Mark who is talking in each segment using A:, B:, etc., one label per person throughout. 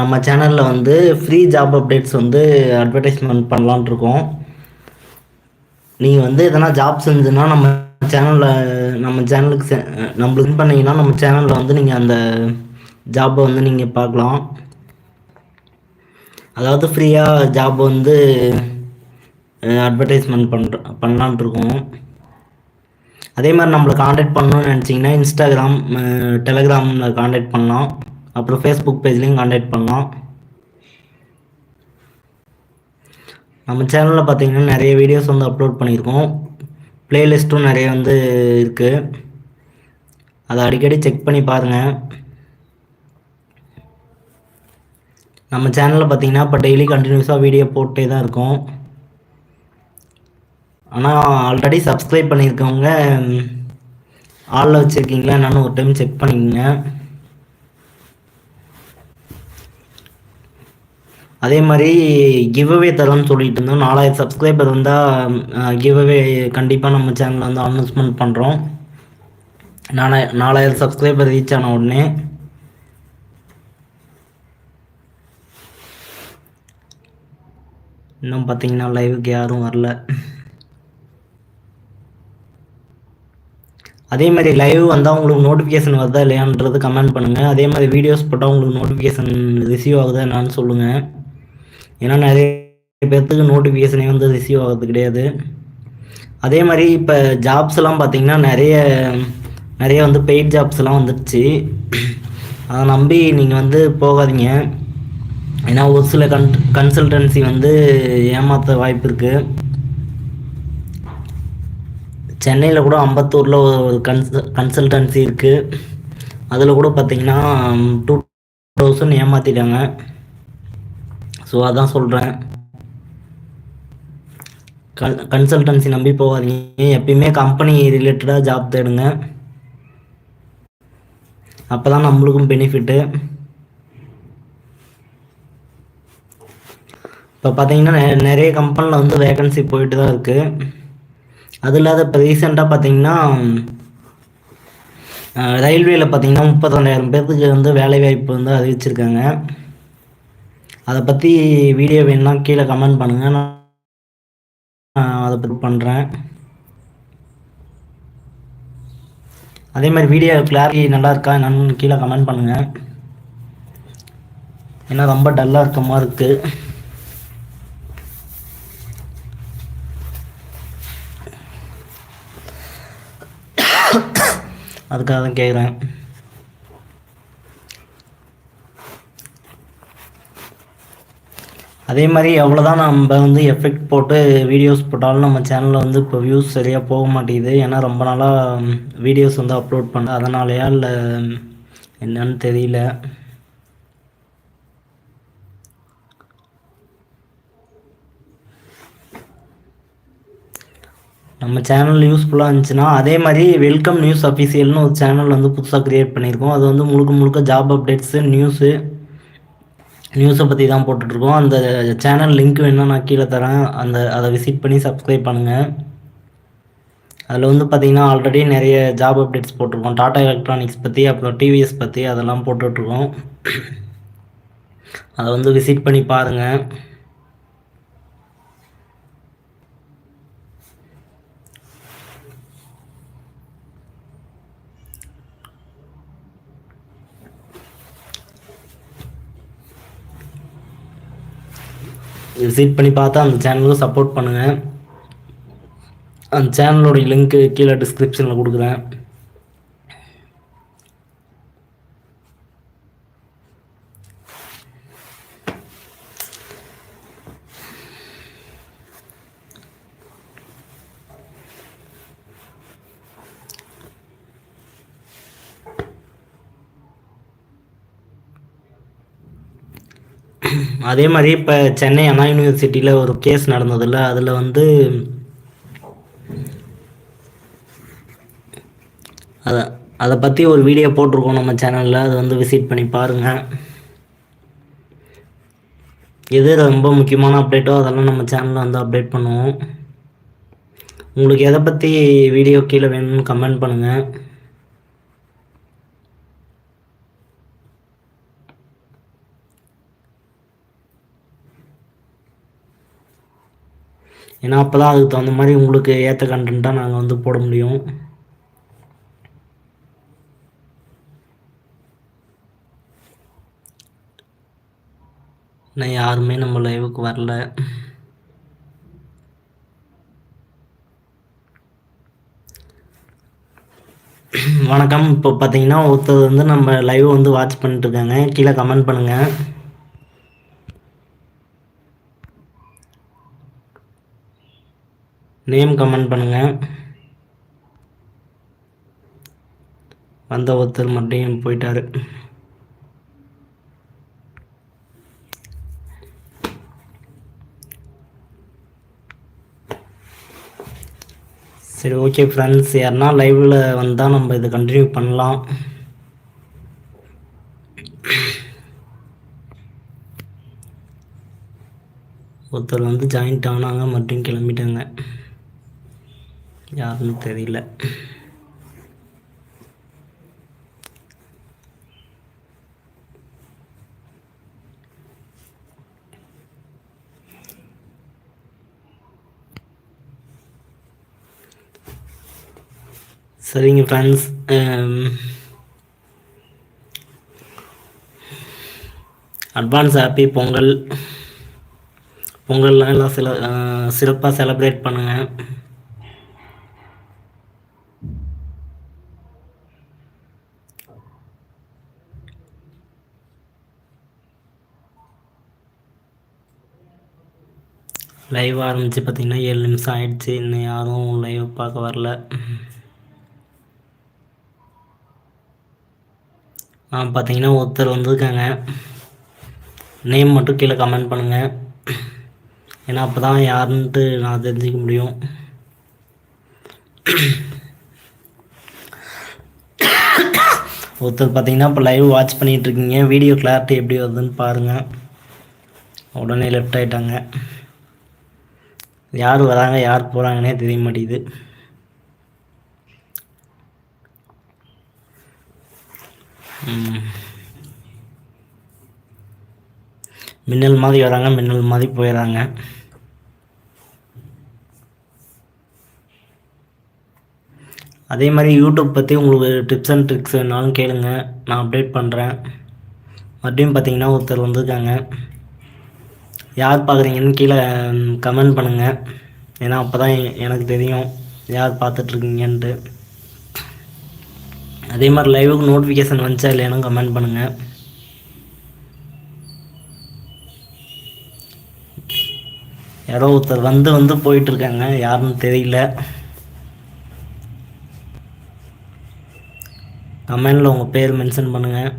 A: நம்ம சேனலில் வந்து ஃப்ரீ ஜாப் அப்டேட்ஸ் வந்து அட்வர்டைஸ்மெண்ட் பண்ணலான் இருக்கோம். நீங்கள் வந்து எதனா ஜாப் செஞ்சுன்னா நம்ம சேனலில் நம்ம சேனலுக்கு செ நம்மளுக்கு வின் பண்ணீங்கன்னா நம்ம சேனலில் வந்து நீங்கள் அந்த ஜாப்பை வந்து நீங்கள் பார்க்கலாம். அதாவது ஃப்ரீயாக ஜாப் வந்து அட்வர்டைஸ்மெண்ட் பண்ணுற பண்ணலான் இருக்கோம். அதே மாதிரி நம்மளை காண்டாக்ட் பண்ணணும்னு நினச்சிங்கன்னா இன்ஸ்டாகிராம் டெலகிராமில் காண்டாக்ட் பண்ணலாம். அப்புறம் ஃபேஸ்புக் பேஜ்லேயும் காண்டாக்ட் பண்ணலாம். நம்ம சேனலில் பார்த்தீங்கன்னா நிறைய வீடியோஸ் வந்து அப்லோட் பண்ணியிருக்கோம். ப்ளேலிஸ்ட்டும் நிறைய வந்து இருக்குது அதை அடிக்கடி செக் பண்ணி பாருங்கள் நம்ம சேனலில் பார்த்தீங்கன்னா இப்போ டெய்லி கண்டினியூஸாக வீடியோ போட்டே தான் இருக்கும். ஆனால் ஆல்ரெடி சப்ஸ்கிரைப் பண்ணியிருக்கவங்க ஆளில் வச்சுருக்கீங்களா என்னன்னு ஒரு டைம் செக் பண்ணிக்கோங்க. அதே மாதிரி கிவ்அவே தரோன்னு சொல்லிட்டு இருந்தோம். நாலாயிரம் சப்ஸ்கிரைபர் வந்தால் கிவ்அவே கண்டிப்பாக நம்ம சேனலில் வந்து அனௌன்ஸ்மெண்ட் பண்ணுறோம் நாலாயிரம் நாலாயிரம் சப்ஸ்கிரைபர் ரீச் ஆன உடனே. இன்னும் பார்த்தீங்கன்னா லைவுக்கு யாரும் வரல. அதே மாதிரி லைவ் வந்தால் உங்களுக்கு நோட்டிஃபிகேஷன் வருதா இல்லையான்றது கமெண்ட் பண்ணுங்கள் அதே மாதிரி வீடியோஸ் போட்டால் உங்களுக்கு நோட்டிஃபிகேஷன் ரிசீவ் ஆகுதா என்னான்னு சொல்லுங்கள் ஏன்னா நிறைய பேர்த்துக்கு நோட்டிஃபிகேஷனே வந்து ரிசீவ் ஆகிறது கிடையாது. அதே மாதிரி இப்போ ஜாப்ஸ்லாம் பார்த்தீங்கன்னா நிறைய நிறைய வந்து பெய்ட் ஜாப்ஸ்லாம் வந்துடுச்சு அதை நம்பி நீங்கள் வந்து போகாதீங்க. ஏன்னா ஒரு சில கன் கன்சல்டன்சி வந்து ஏமாற்ற வாய்ப்பு இருக்குது சென்னையில் கூட அம்பத்தூரில் ஒரு கன்ச கன்சல்டன்சி இருக்குது அதில் கூட பார்த்தீங்கன்னா டூ தௌசண்ட் ஏமாற்றிட்டாங்க ஸோ அதான் சொல்கிறேன் கன் கன்சல்டன்சி நம்பி போகாதீங்க. எப்பயுமே கம்பெனி ரிலேட்டடாக ஜாப் தேடுங்க. அப்போ தான் நம்மளுக்கும் பெனிஃபிட்டு இப்போ பார்த்தீங்கன்னா நிறைய கம்பெனியில் வந்து வேகன்சி போயிட்டு தான் இருக்குது அது இல்லாத இப்போ ரீசெண்டாக பார்த்தீங்கன்னா ரயில்வேயில் பார்த்தீங்கன்னா முப்பத்தொண்டாயிரம் பேர்த்துக்கு வந்து வேலைவாய்ப்பு வந்து அறிவிச்சிருக்காங்க. அதை பற்றி வீடியோ வேணும்னா கீழே கமெண்ட் பண்ணுங்கள் நான் அதை பற்றி பண்ணுறேன் அதே மாதிரி வீடியோ கிளாரிட்டி நல்லா இருக்கா என்னன்னு கீழே கமெண்ட் பண்ணுங்கள் ஏன்னா ரொம்ப டல்லாக இருக்க மாதிரி இருக்குது அதுக்காக தான் கேட்குறேன் அதே மாதிரி எவ்வளோதான் நம்ம வந்து எஃபெக்ட் போட்டு வீடியோஸ் போட்டாலும் நம்ம சேனலில் வந்து இப்போ வியூஸ் சரியாக போக மாட்டேங்குது. ஏன்னா ரொம்ப நாளாக வீடியோஸ் வந்து அப்லோட் பண்ண அதனாலயா இல்லை என்னன்னு தெரியல. நம்ம சேனல் யூஸ்ஃபுல்லாக இருந்துச்சுன்னா அதே மாதிரி வெல்கம் நியூஸ் அஃபீஷியல்னு ஒரு சேனல் வந்து புதுசாக க்ரியேட் பண்ணியிருக்கோம். அது வந்து முழுக்க முழுக்க ஜாப் அப்டேட்ஸு நியூஸு நியூஸை பற்றி தான் போட்டுட்ருக்கோம். அந்த சேனல் லிங்க் வேணால் நான் கீழே தரேன். அந்த அதை விசிட் பண்ணி சப்ஸ்கிரைப் பண்ணுங்கள் அதில் வந்து பார்த்திங்கன்னா ஆல்ரெடி நிறைய ஜாப் அப்டேட்ஸ் போட்டிருக்கோம். டாடா எலக்ட்ரானிக்ஸ் பற்றி அப்புறம் டிவிஎஸ் பற்றி அதெல்லாம் போட்டுட்ருக்கோம். அதை வந்து விசிட் பண்ணி பாருங்கள் விசிட் பண்ணி பார்த்தா அந்த சேனலுக்கு சப்போர்ட் பண்ணுங்கள் அந்த சேனலோடைய லிங்க்கு கீழே டிஸ்கிரிப்ஷனில் கொடுக்குறேன். அதே மாதிரி இப்போ சென்னை அண்ணா யூனிவர்சிட்டியில் ஒரு கேஸ் நடந்ததில்ல அதில் வந்து அதை அதை பற்றி ஒரு வீடியோ போட்டிருக்கோம் நம்ம சேனலில் அதை வந்து விசிட் பண்ணி பாருங்கள் எது ரொம்ப முக்கியமான அப்டேட்டோ அதெல்லாம் நம்ம சேனலில் வந்து அப்டேட் பண்ணுவோம். உங்களுக்கு எதை பற்றி வீடியோ கீழே வேணும்னு கமெண்ட் பண்ணுங்கள் ஏன்னா அப்போ தான் அதுக்கு தகுந்த மாதிரி உங்களுக்கு ஏற்ற கண்டென்ட்டாக நாங்கள் வந்து போட முடியும். நான் யாருமே நம்ம லைவுக்கு வரல. வணக்கம். இப்போ பார்த்தீங்கன்னா ஒருத்தர் வந்து நம்ம லைவ் வந்து வாட்ச் பண்ணிட்டுருக்காங்க கீழே கமெண்ட் பண்ணுங்கள் நேம் கமெண்ட் பண்ணுங்கள் வந்த ஒருத்தர் மட்டும் போயிட்டாரு. சரி ஓகே ஃப்ரெண்ட்ஸ் யாருன்னா லைவில் வந்தால் நம்ம இதை கண்டினியூ பண்ணலாம். ஒருத்தர் வந்து ஜாயின்ட் ஆனாங்க மட்டும் கிளம்பிட்டாங்க. யாருன்னு தெரியல. சரிங்க ஃப்ரெண்ட்ஸ் அட்வான்ஸ் ஹாப்பி பொங்கல். பொங்கல்லாம் எல்லாம் சில uh, சிறப்பாக செலப்ரேட் பண்ணுங்கள் லைவ் ஆரம்பித்து பார்த்திங்கன்னா ஏழு நிமிஷம் ஆயிடுச்சு. இன்னும் யாரும் லைவ் பார்க்க வரல. பார்த்தீங்கன்னா ஒருத்தர் வந்திருக்காங்க. நேம் மட்டும் கீழே கமெண்ட் பண்ணுங்கள் ஏன்னா அப்போ தான் யாருன்ட்டு நான் தெரிஞ்சிக்க முடியும். ஒருத்தர் பார்த்தீங்கன்னா இப்போ லைவ் வாட்ச் பண்ணிகிட்ருக்கீங்க வீடியோ கிளாரிட்டி எப்படி வருதுன்னு பாருங்கள் உடனே லெஃப்ட் ஆகிட்டாங்க யார் வராங்க யார் போகிறாங்கன்னே தெரிய மாட்டேங்குது. மின்னல் மாதிரி வராங்க மின்னல் மாதிரி போயிடுறாங்க அதே மாதிரி யூடியூப் பற்றி உங்களுக்கு டிப்ஸ் அண்ட் ட்ரிக்ஸ் வேணாலும் கேளுங்க. நான் அப்டேட் பண்ணுறேன் மறுபடியும் பார்த்தீங்கன்னா ஒருத்தர் வந்திருக்காங்க. யார் பார்க்குறீங்கன்னு கீழே கமெண்ட் பண்ணுங்கள் ஏன்னா அப்போ தான் எனக்கு தெரியும் யார் பார்த்துட்ருக்கீங்கன்ட்டு. அதே மாதிரி லைவுக்கு நோட்டிஃபிகேஷன் வந்துச்சா இல்லையானு கமெண்ட் பண்ணுங்கள் யாரோ ஒருத்தர் வந்து வந்து போயிட்டுருக்காங்க யாருன்னு தெரியல. கமெண்டில் உங்கள் பேர் மென்ஷன் பண்ணுங்கள்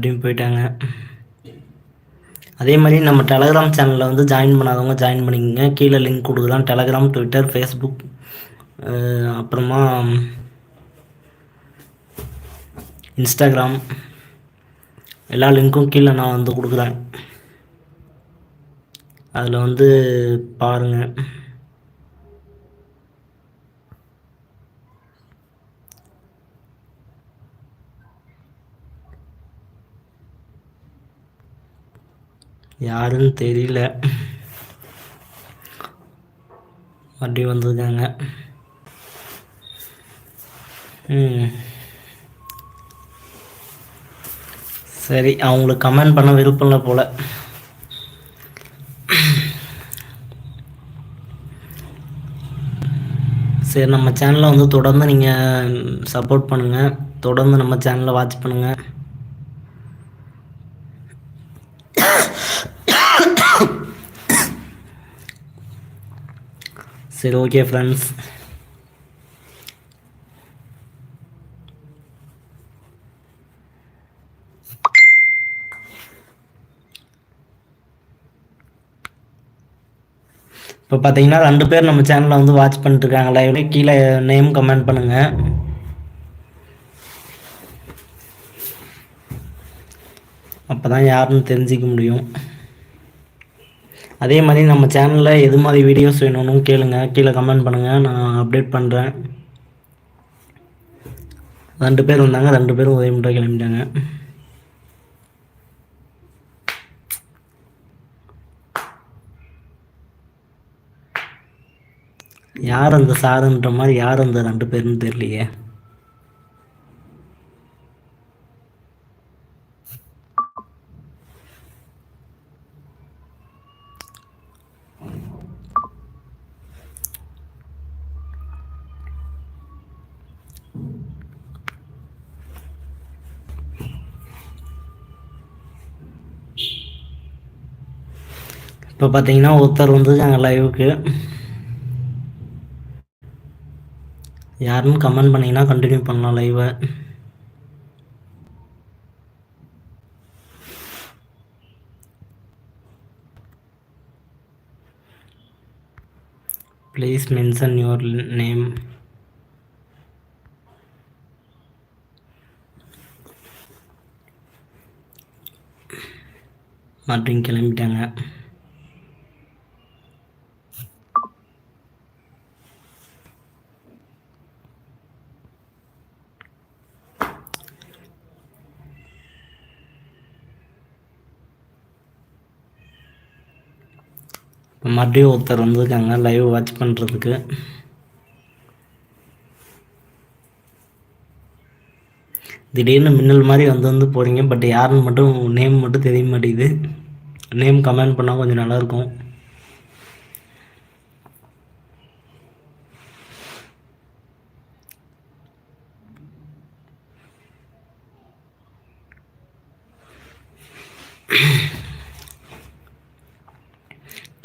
A: அப்படின்னு போயிட்டாங்க. அதே மாதிரி நம்ம டெலகிராம் சேனலில் வந்து ஜாயின் பண்ணாதவங்க ஜாயின் பண்ணிக்கோங்க. கீழே லிங்க் கொடுக்குறோம் டெலகிராம் ட்விட்டர் ஃபேஸ்புக் அப்புறமா இன்ஸ்டாகிராம் எல்லா லிங்க்கும் கீழே நான் வந்து கொடுக்குறேன். அதில் வந்து பாருங்கள் யாருன்னு தெரியல. அப்படி வந்திருக்காங்க. சரி அவங்களுக்கு கமெண்ட் பண்ண விருப்பம் இல்லை போல். சரி நம்ம சேனலை வந்து தொடர்ந்து நீங்கள் சப்போர்ட் பண்ணுங்கள் தொடர்ந்து நம்ம சேனலை வாட்ச் பண்ணுங்கள் சரி ஓகே ஃப்ரெண்ட்ஸ் இப்போ பார்த்தீங்கன்னா ரெண்டு பேர் நம்ம சேனலில் வந்து வாட்ச் பண்ணிட்டுருக்காங்க லைவ்ல கீழே நேம் கமெண்ட் பண்ணுங்கள் அப்போ தான் யாருன்னு தெரிஞ்சிக்க முடியும். அதே மாதிரி நம்ம சேனலில் எது மாதிரி வீடியோஸ் வேணும்னு கேளுங்க. கீழே கமெண்ட் பண்ணுங்கள் நான் அப்டேட் பண்ணுறேன் ரெண்டு பேர் வந்தாங்க. ரெண்டு பேரும் உதவி முட்டை கிளம்பிட்டாங்க. யார் அந்த சாருன்ற மாதிரி யார் அந்த ரெண்டு பேருன்னு தெரியலையே. இப்போ பார்த்தீங்கன்னா ஒருத்தர் வந்துருக்காங்க லைவுக்கு யாருன்னு கமெண்ட் பண்ணிங்கன்னா கண்டினியூ பண்ணலாம் லைவை ப்ளீஸ் மென்ஷன் யுவர் நேம் மற்றும் கிளம்பிட்டாங்க. மறுபடியும் ஒருத்தர் வந்திருக்காங்க லைவ் வாட்ச் பண்ணுறதுக்கு திடீர்னு மின்னல் மாதிரி வந்து வந்து போகிறீங்க பட் யாருன்னு மட்டும் நேம் மட்டும் தெரிய மாட்டேங்குது. நேம் கமெண்ட் பண்ணால் கொஞ்சம் நல்லாயிருக்கும்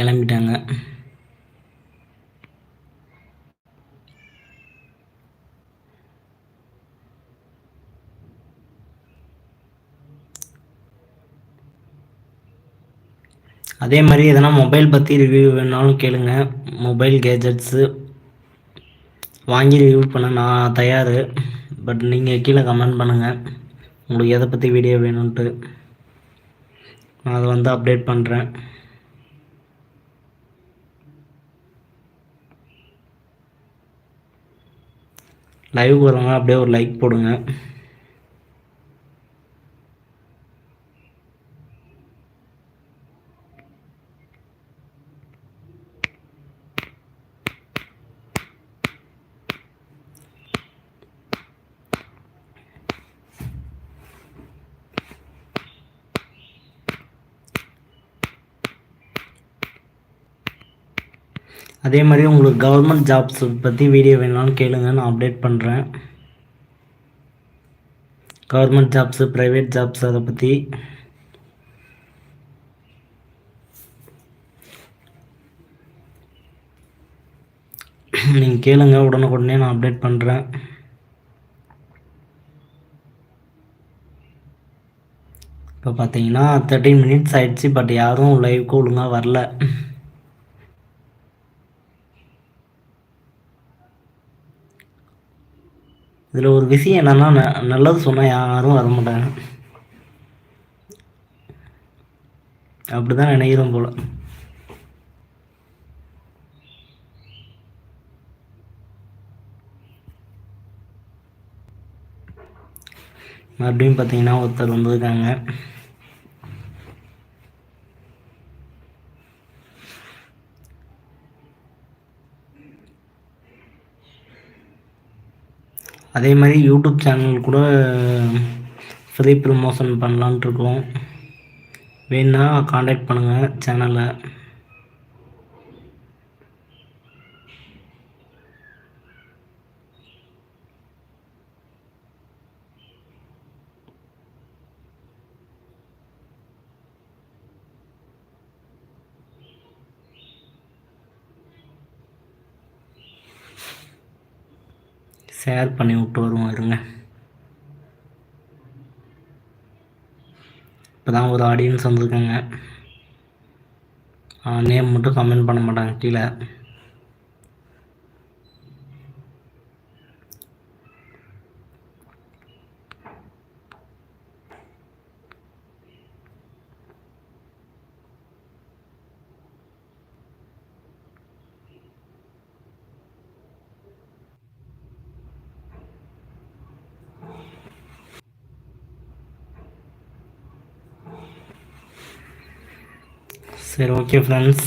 A: கிளம்பிட்டாங்க. அதே மாதிரி எதனா மொபைல் பற்றி ரிவ்யூ வேணாலும் கேளுங்க. மொபைல் கேஜெட்ஸு வாங்கி ரிவ்யூ பண்ண நான் தயார். பட் நீங்கள் கீழே கமெண்ட் பண்ணுங்கள் உங்களுக்கு எதை பற்றி வீடியோ வேணும்ன்ட்டு. நான் அதை வந்து அப்டேட் பண்ணுறேன் லைவ் வரவங்க அப்படியே ஒரு லைக் போடுங்க. அதே மாதிரி உங்களுக்கு கவர்மெண்ட் ஜாப்ஸ் பற்றி வீடியோ வேணாலும் கேளுங்க நான் அப்டேட் பண்ணுறேன் கவர்மெண்ட் ஜாப்ஸு ப்ரைவேட் ஜாப்ஸ் அதை பற்றி நீங்கள் கேளுங்க உடனுக்குடனே நான் அப்டேட் பண்ணுறேன் இப்போ பார்த்தீங்கன்னா தேர்ட்டின் மினிட்ஸ் ஆகிடுச்சு பட் யாரும் லைவுக்கு ஒழுங்காக வரல. இதில் ஒரு விஷயம் என்னென்னா நல்லது சொன்னால் யாரும் வர மாட்டாங்க. அப்படி தான் நினைக்கிறோம் போல். மறுபடியும் பார்த்தீங்கன்னா ஒருத்தர் வந்திருக்காங்க. அதே மாதிரி யூடியூப் சேனல் கூட ஃப்ரீ ப்ரமோஷன் பண்ணலான்ட்டு இருக்கோம். வேணுன்னா காண்டாக்ட் பண்ணுங்கள் சேனலை. ஷேர் பண்ணி விட்டு வருவோம் இருங்க. இப்போ தான் ஒரு ஆடியன்ஸ் வந்திருக்காங்க. நேம் மட்டும் கமெண்ட் பண்ண மாட்டாங்க கீழே. சரி ஓகே ஃப்ரெண்ட்ஸ்